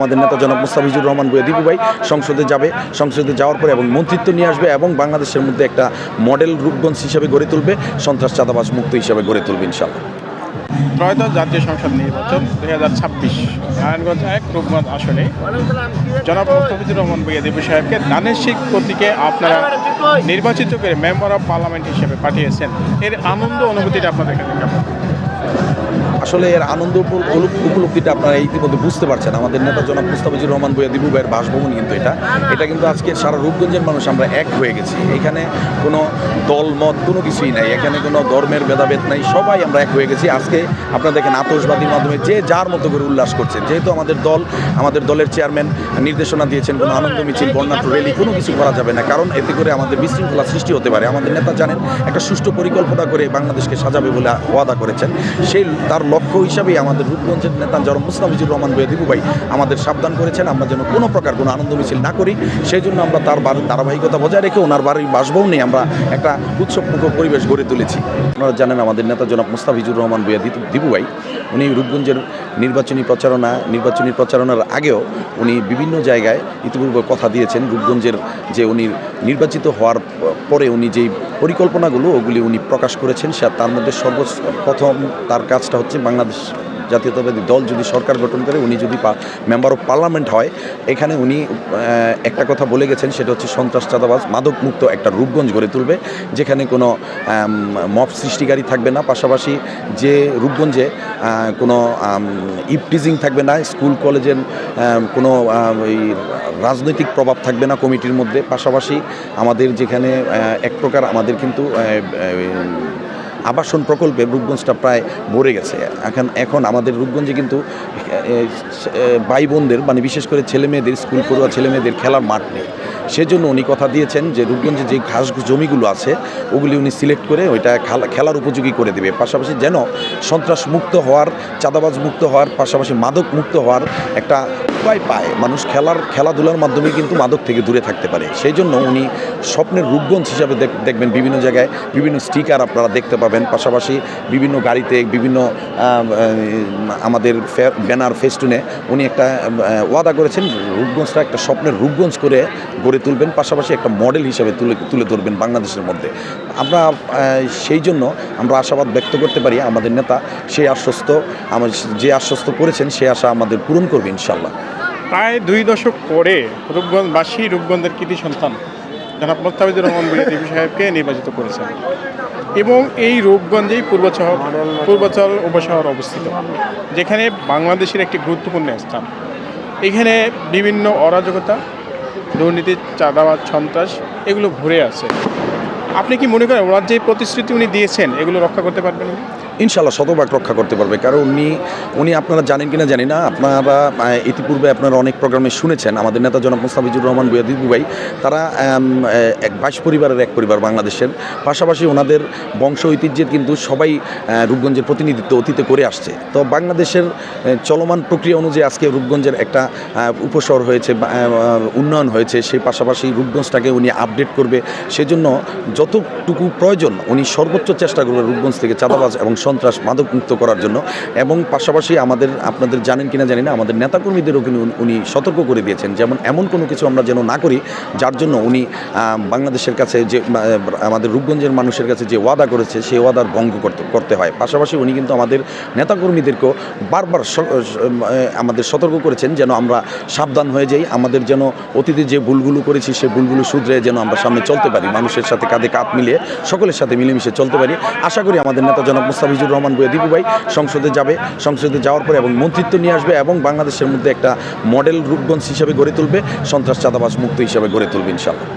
আমাদের নেতা জনাব মুস্তাফিজুর রহমান বইয়া দীপু ভাই সংসদে যাবে। সংসদে যাওয়ার পরে এবং মন্ত্রিত্ব নিয়ে আসবে এবং বাংলাদেশের মধ্যে একটা মডেল রূপগঞ্জ হিসাবে গড়ে তুলবে, সন্ত্রাস চাঁদাবাজ মুক্ত হিসাবে গড়ে তুলবে ইনশাল্লাহ ত্রয়োদশ জাতীয় সংসদ নির্বাচন দুই হাজার ছাব্বিশ, নারায়ণগঞ্জ এক, রূপগঞ্জ আসনে জনাব মুস্তাফিজুর রহমান বইয়া দেবী সাহেবকে শিখ প্রতীকে আপনারা নির্বাচিত করে মেম্বার অফ পার্লামেন্ট হিসেবে পাঠিয়েছেন। এর আনন্দ অনুভূতিটা আপনাদের কাছে আসলে এর আনন্দ উপ- উপ- উপলব্ধিটা আপনারা ইতিমধ্যে বুঝতে পারছেন। আমাদের নেতা জনাব মুস্তাফিজুর রহমান বইয়া দিবু ভাইয়ের বাসভবন কিন্তু এটা। এটা কিন্তু আজকে সারা রূপগঞ্জের মানুষ আমরা এক হয়ে গেছি। এখানে কোনো দল, মত কোনো কিছুই নাই। এখানে কোনো ধর্মের ভেদাভেদ নাই। সবাই আমরা এক হয়ে গেছি। আজকে আপনারা দেখেন আতসবাদীর মাধ্যমে যে যার মতো করে উল্লাস করছেন। যেহেতু আমাদের দল, আমাদের দলের চেয়ারম্যান নির্দেশনা দিয়েছেন, কোনো আনন্দ মিছিল বর্ণাঢ্য র্যালি কোনো কিছু করা যাবে না। কারণ এতে করে আমাদের বিশৃঙ্খলা সৃষ্টি হতে পারে। আমাদের নেতা জানেন, একটা সুষ্ঠু পরিকল্পনা করে বাংলাদেশকে সাজাবে বলে ওয়াদা করেছেন। সেই, তার লক্ষ্য হিসাবেই আমাদের রূপগঞ্জের নেতা জনাব মুস্তাফিজুর রহমান বেদিবু ভাই আমাদের সাবধান করেছেন। আমরা যেন কোনো প্রকার কোনো আনন্দ মিছিল না করি সেই জন্য আমরা তার ধারাবাহিকতা বজায় রেখে ওনার বাড়ির বাসভবনে আমরা একটা উৎসবমুখর পরিবেশ গড়ে তুলেছি। আপনারা জানেন আমাদের নেতা জনাব মুস্তাফিজুর রহমান বইয়া দিবু ভাই উনি রূপগঞ্জের নির্বাচনী প্রচারণা, নির্বাচনী প্রচারণার আগেও উনি বিভিন্ন জায়গায় ইতিপূর্বে কথা দিয়েছেন। রূপগঞ্জের যে উনি নির্বাচিত হওয়ার পরে উনি যেই পরিকল্পনাগুলো ওগুলি উনি প্রকাশ করেছেন সে তার মধ্যে সর্বপ্রথম তার কাজটা হচ্ছে বাংলাদেশ জাতীয়তাবাদী দল যদি সরকার গঠন করে, উনি যদি মেম্বার অফ পার্লামেন্ট হয়, এখানে উনি একটা কথা বলে গেছেন, সেটা হচ্ছে সন্ত্রাস চাঁদাবাজ মাদক মুক্ত একটা রূপগঞ্জ গড়ে তুলবে, যেখানে কোনো মব সৃষ্টিকারী থাকবে না। পাশাপাশি যে রূপগঞ্জে কোনো ইপটিজিং থাকবে না, স্কুল, কলেজের কোনো রাজনৈতিক প্রভাব থাকবে না কমিটির মধ্যে। পাশাপাশি আমাদের যেখানে এক প্রকার আমাদের কিন্তু আবাসন প্রকল্পে রূপগঞ্জটা প্রায় ভরে গেছে। এখন এখন আমাদের রূপগঞ্জে কিন্তু ভাই বোনদের মানে বিশেষ করে ছেলে মেয়েদের স্কুল পড়ুয়া ছেলে মেয়েদের খেলার মাঠ নেই। সেজন্য উনি কথা দিয়েছেন যে রূপগঞ্জে যে ঘাস জমিগুলো আছে, ওগুলি উনি সিলেক্ট করে ওইটা খেলা, খেলার উপযোগী করে দেবে। পাশাপাশি যেন সন্ত্রাস মুক্ত হওয়ার, চাঁদাবাজ মুক্ত হওয়ার, পাশাপাশি মাদক মুক্ত হওয়ার একটা উপায় পায়। মানুষ খেলার, খেলাধুলার মাধ্যমে কিন্তু মাদক থেকে দূরে থাকতে পারে। সেই জন্য উনি স্বপ্নের রূপগঞ্জ হিসাবে দেখ- দেখবেন বিভিন্ন জায়গায়, বিভিন্ন স্টিকার আপনারা দেখতে পাবেন। পাশাপাশি বিভিন্ন গাড়িতে বিভিন্ন আমাদের ব্যানার ফেস্টুনে উনি একটা ওয়াদা করেছেন রূপগঞ্জটা একটা স্বপ্নের রূপগঞ্জ করে গড়ে তুলবেন। পাশাপাশি একটা মডেল হিসাবে তুলে তুলে ধরবেন বাংলাদেশের মধ্যে। আমরা সেই জন্য আমরা আশাবাদ ব্যক্ত করতে পারি আমাদের নেতা সেই আশ্বস্ত, আমার যে আশ্বস্ত করেছেন সেই আশা আমাদের পূরণ করবে ইনশাল্লাহ প্রায় দুই দশক পরে রূপগঞ্জবাসী রূপগঞ্জের কৃতি সন্তান জনাব মোস্তাফিজুর রহমান দেবী সাহেবকে নির্বাচিত করেছেন। এবং এই রূপগঞ্জেই পূর্বাচল পূর্বাচল উপশহর অবস্থিত, যেখানে বাংলাদেশের একটি গুরুত্বপূর্ণ স্থান এখানে বিভিন্ন অরাজকতা, দুর্নীতি চাঁদাবাদ সন্ত্রাস, এগুলো ভরে আছে আপনি কি মনে করেন ওনার যে প্রতিশ্রুতি উনি দিয়েছেন, এগুলো রক্ষা করতে পারবেন? ইনশাল্লাহ শতভাগ রক্ষা করতে পারবে। কারণ উনি উনি আপনারা জানেন কিনা জানি না, আপনারা ইতিপূর্বে আপনারা অনেক প্রোগ্রামে শুনেছেন, আমাদের নেতা জনাব মুস্তাফিজুর রহমান বুয়া দিবু ভাই, তারা এক বাইশ পরিবারের এক পরিবার বাংলাদেশের, পাশাপাশি ওনাদের বংশ ঐতিহ্যের কিন্তু সবাই রূপগঞ্জের প্রতিনিধিত্ব অতীতে করে আসছে। তো বাংলাদেশের চলমান প্রক্রিয়া অনুযায়ী আজকে রূপগঞ্জের একটা উপশহর হয়েছে উন্নয়ন হয়েছে, সেই পাশাপাশি রূপগঞ্জটাকে উনি আপডেট করবে। সেজন্য যতটুকু প্রয়োজন, উনি সর্বোচ্চ চেষ্টা করবে রূপগঞ্জ থেকে চাঁদাবাজ এবং সন্ত্রাস মাদক মুক্ত করার জন্য। এবং পাশাপাশি আমাদের, আপনাদের জানেন কিনা জানি না, আমাদের নেতাকর্মীদেরও কিন্তু উনি- সতর্ক করে দিয়েছেন। যেমন এমন কোনো কিছু আমরা যেন না করি, যার জন্য উনি বাংলাদেশের কাছে যে আমাদের রূপগঞ্জের মানুষের কাছে যে ওয়াদা করেছে সেই ওয়াদার ভঙ্গ করতে করতে হয়। পাশাপাশি উনি কিন্তু আমাদের নেতাকর্মীদেরকেও বারবার আমাদের সতর্ক করেছেন, যেন আমরা সাবধান হয়ে যাই। আমাদের যেন অতীতে যে ভুলগুলো করেছি সেই ভুলগুলো শুধরে যেন আমরা সামনে চলতে পারি। মানুষের সাথে কাঁধে কাঁধ মিলিয়ে সকলের সাথে মিলেমিশে চলতে পারি। আশা করি আমাদের নেতা জনাব মুস্তাফিজুর রহমান বইয়া দীপু ভাই সংসদে যাবে। সংসদে যাওয়ার পরে এবং মন্ত্রিত্ব নিয়ে আসবে এবং বাংলাদেশের মধ্যে একটা মডেল রূপগঞ্জ হিসাবে গড়ে তুলবে। সন্ত্রাস চাঁদাবাস মুক্ত হিসাবে গড়ে তুলবে ইনশাল্লাহ